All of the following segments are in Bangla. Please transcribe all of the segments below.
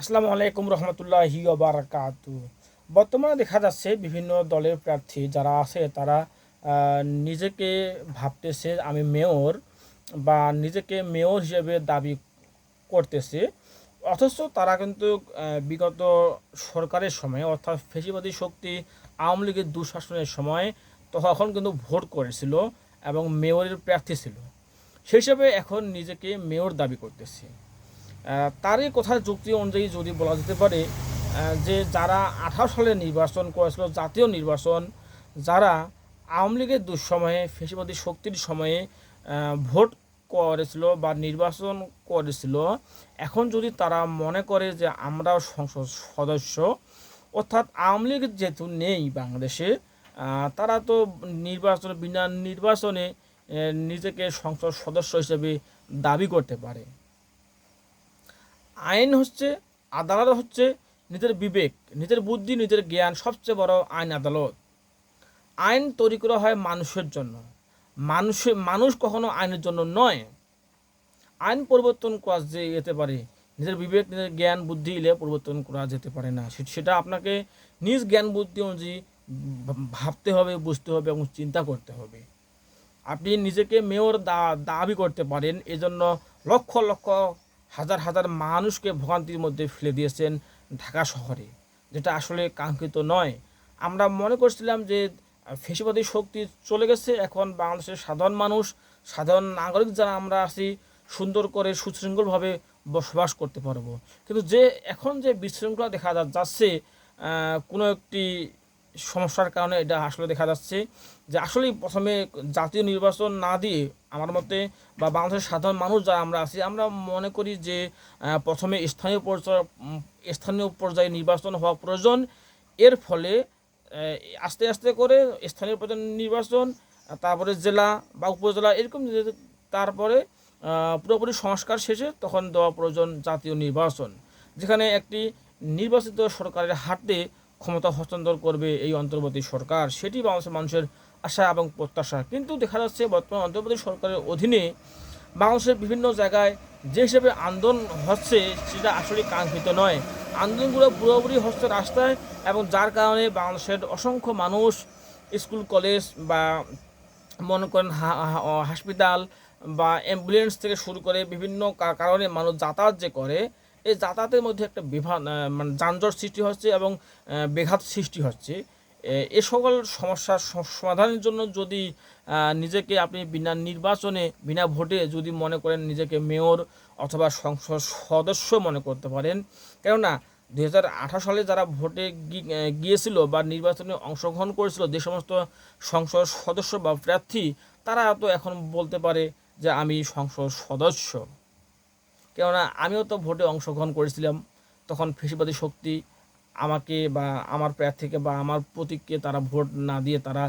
আসসালামু আলাইকুম রহমতুল্লাহি বারাকাতু। বর্তমানে দেখা যাচ্ছে বিভিন্ন দলের প্রার্থী যারা আছে, তারা নিজেকে ভাবতেছে আমি মেয়র বা নিজেকে মেয়র হিসেবে দাবি করতেছে। অথচ তারা কিন্তু বিগত সরকারের সময় অর্থাৎ ফেসিবাদী শক্তি আওয়ামী লীগের দুঃশাসনের সময় তখন কিন্তু ভোট করেছিল এবং মেয়রের প্রার্থী ছিল। সেই হিসাবে এখন নিজেকে মেয়র দাবি করতেছে। তারই কথার যুক্তি অনুযায়ী যদি বলা যেতে পারে যে যারা আঠারো সালে নির্বাচন করেছিল, জাতীয় নির্বাচন, যারা আওয়ামী লীগের দুঃসময়ে, ফেসিবাদী শক্তির সময়ে ভোট করেছিল বা নির্বাচন করেছিল, এখন যদি তারা মনে করে যে আমরাও সংসদ সদস্য, অর্থাৎ আওয়ামী লীগ যেহেতু নেই বাংলাদেশে তারা তো নির্বাচন, বিনা নির্বাচনে নিজেকে সংসদ সদস্য হিসেবে দাবি করতে পারে। আইন হচ্ছে, আদালত হচ্ছে নিজের বিবেক, নিজের বুদ্ধি, নিজের জ্ঞান সবচেয়ে বড় আইন আদালত। আইন তৈরি করা হয় মানুষের জন্য। মানুষের মানুষ কখনো আইনের জন্য নয়। আইন পরিবর্তন করা যে যেতে পারে, নিজের বিবেক, নিজের জ্ঞান, বুদ্ধি এলে পরিবর্তন করা যেতে পারে না। সেটা আপনাকে নিজ জ্ঞান, বুদ্ধি অনুযায়ী ভাবতে হবে, বুঝতে হবে এবং চিন্তা করতে হবে। আপনি নিজেকে মেয়র দাবি করতে পারেন। এজন্য লক্ষ লক্ষ হাজার হাজার মানুষকে ভোগান্তির মধ্যে ফেলে দিয়েছেন ঢাকা শহরে, যেটা আসলে কাঙ্ক্ষিত নয়। আমরা মনে করছিলাম যে, ফেসিবাদী শক্তি চলে গেছে, এখন বাংলাদেশের সাধারণ মানুষ, সাধারণ নাগরিক যারা আমরা আছি, সুন্দর করে সুশৃঙ্খলভাবে বসবাস করতে পারব। কিন্তু যে, এখন যে বিশৃঙ্খলা দেখা যাচ্ছে কোনো একটি সমস্যার কারণে এটা আসলে দেখা যাচ্ছে যে আসলেই প্রথমে জাতীয় নির্বাচন না দিয়ে আমার মতে বা বাংলাদেশের সাধারণ মানুষ যারা আমরা আছি, আমরা মনে করি যে প্রথমে স্থানীয় পর্যায়ে স্থানীয় পর্যায়ে নির্বাচন হওয়া প্রয়োজন। এর ফলে আস্তে আস্তে করে স্থানীয় পর্যায়ে নির্বাচন, তারপরে জেলা বা উপজেলা এরকম তারপরে পুরোপুরি সংস্কার শেষে তখন দেওয়া প্রয়োজন জাতীয় নির্বাচন। যেখানে একটি নির্বাচিত সরকারের হাতে ক্ষমতা হস্তান্তর করবে এই অন্তর্বর্তী সরকার, সেটি বাংলাদেশের মানুষের আশা এবং প্রত্যাশা। কিন্তু দেখা যাচ্ছে বর্তমান অন্তর্বর্তী সরকারের অধীনে বাংলাদেশের বিভিন্ন জায়গায় যে হিসেবে আন্দোলন হচ্ছে, সেটা আসলে কাঙ্ক্ষিত নয়। আন্দোলনগুলো পুরোপুরি হচ্ছে রাস্তায় এবং যার কারণে বাংলাদেশের অসংখ্য মানুষ স্কুল, কলেজ বা মনে করেন হাসপাতাল বা অ্যাম্বুলেন্স থেকে শুরু করে বিভিন্ন কারণে মানুষ যাতায়াত যে করে এই যাতায়াতের মধ্যে একটা বিভাগ মানে যানজট সৃষ্টি হচ্ছে এবং আহ, ব্যাঘাত সৃষ্টি হচ্ছে। এ- সকল সমস্যার সমাধানের জন্য যদি নিজেকে আপনি বিনা নির্বাচনে বিনা ভোটে যদি মনে করেন নিজেকে মেয়র অথবা সংসদ সদস্য মনে করতে পারেন কেননা দু হাজার আঠারো সালে যারা ভোটে গিয়েছিল বা নির্বাচনে অংশগ্রহণ করেছিল যে সমস্ত সংসদ সদস্য বা প্রার্থী তারা তো এখন বলতে পারে যে আমি সংসদ সদস্য। কেননা আমিও তো ভোটে অংশগ্রহণ করেছিলাম, তখন ফেসিবাদী শক্তি আমাকে বা আমার প্রার্থীকে বা আমার প্রতীককে তারা ভোট না দিয়ে তারা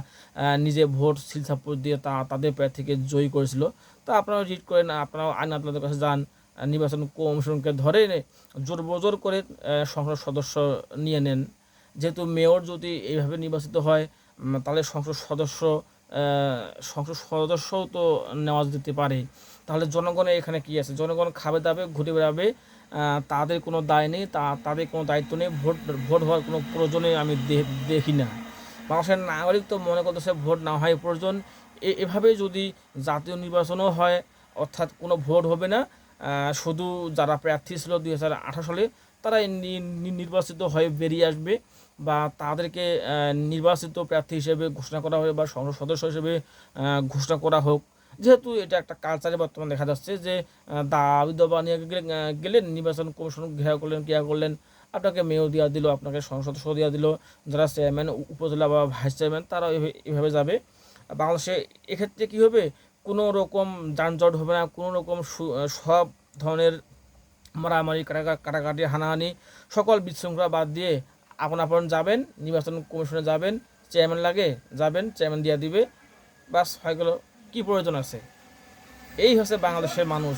নিজে ভোট সিল সাপোর্ট দিয়ে তা, তাদের প্রার্থীকে জয়ী করেছিল। তো আপনারা রিট করেন আপনারা আইন আদালতের কাছে যান নির্বাচন কমিশনকে ধরে এনে জোর বজোর করে সংসদ সদস্য নিয়ে নেন। যেহেতু মেয়র যদি এইভাবে নির্বাচিত হয় তাহলে সংসদ সদস্য সংসদ সদস্যও তো নেওয়া যেতে পারে। তাহলে জনগণের এখানে কি আছে? জনগণ খাবে দাবে, ঘুরে বেড়াবে তাদের কোনো দায় নেই, তা, তাদের কোনো দায়িত্ব নেই, ভোট ভোট হওয়ার কোনো প্রয়োজনে আমি দেখি না। বাংলাদেশের নাগরিক তো মনে করতেছে ভোট না হয় প্রয়োজন। এভাবে যদি জাতীয় নির্বাচনও হয়, অর্থাৎ কোনো ভোট হবে না শুধু যারা প্রার্থী ছিল দুই হাজার আঠারো সালে তারা নির্বাচিত হয়ে বেরিয়ে আসবে। বা তাদেরকে নির্বাচিত প্রার্থী হিসেবে ঘোষণা করা হবে বা সংসদ সদস্য হিসেবে ঘোষণা করা হোক। যেহেতু এটা একটা কালচারে বর্তমানে দেখা যাচ্ছে যে দাবি দাবা নিয়ে গেলেন নির্বাচন কমিশন ঘেরাও করলেন, ক্রিয়া করলেন। আপনাকে মেয়র দেওয়া দিল, আপনাকে সংসদ সদস্য দেওয়া দিল। যারা চেয়ারম্যান উপজেলা বা ভাইস চেয়ারম্যান তারা এভাবে- যাবে। বাংলাদেশে এক্ষেত্রে কী হবে? কোনো রকম যানজট হবে না, কোনো রকম সব ধরনের মারামারি কাটা কাটাকাটি হানাহানি, সকল বিশৃঙ্খলা বাদ দিয়ে আপন আপন যাবেন, নির্বাচন কমিশনে যাবেন, চেয়ারম্যান লাগে, যাবেন, চেয়ারম্যান দিয়ে দিবে। বাস, হয়ে গেল, কী প্রয়োজন আছে? এই হচ্ছে বাংলাদেশের মানুষ।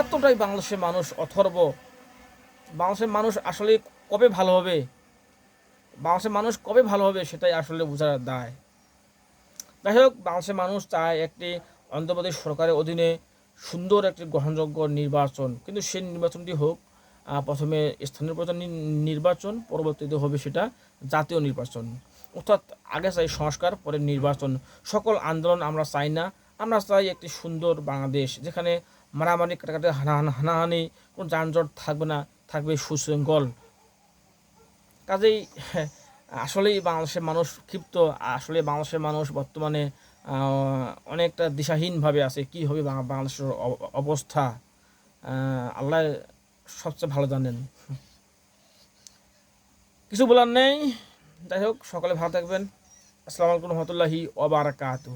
এতটাই বাংলাদেশের মানুষ অথর্ব। বাংলাদেশের মানুষ আসলে কবে ভালো হবে? বাংলাদেশের মানুষ কবে ভালো হবে সেটাই আসলে বোঝার দায়। যাই হোক, বাংলাদেশের মানুষ চায় একটি অন্ধ্রপ্রদেশ সরকারের অধীনে সুন্দর একটি গ্রহণযোগ্য নির্বাচন। কিন্তু সেই নির্বাচনটি হোক প্রথমে স্থানীয় প্রধান নির্বাচন, পরবর্তীতে হবে সেটা জাতীয় নির্বাচন। অর্থাৎ আগে চাই সংস্কার, পরে নির্বাচন। সকল আন্দোলন আমরা চাই না। আমরা চাই একটি সুন্দর বাংলাদেশ, যেখানে মারামারি, কাটাকাটি হানা- হানাহানি, কোনো যানজট থাকবে না, থাকবে সুশৃঙ্খল। কাজেই, আসলেই বাংলাদেশের মানুষ ক্ষিপ্ত আসলে বাংলাদেশের মানুষ বর্তমানে অনেকটা দিশাহীনভাবে আছে, কি হবে বাংলাদেশের অবস্থা। আল্লাহ সবচেয়ে ভালো জানেন। কিছু বলার নেই। যাই হোক, সকালে ভালো থাকবেন। আসসালামু আলাইকুম রহমতুল্লাহি ওবারাকাতু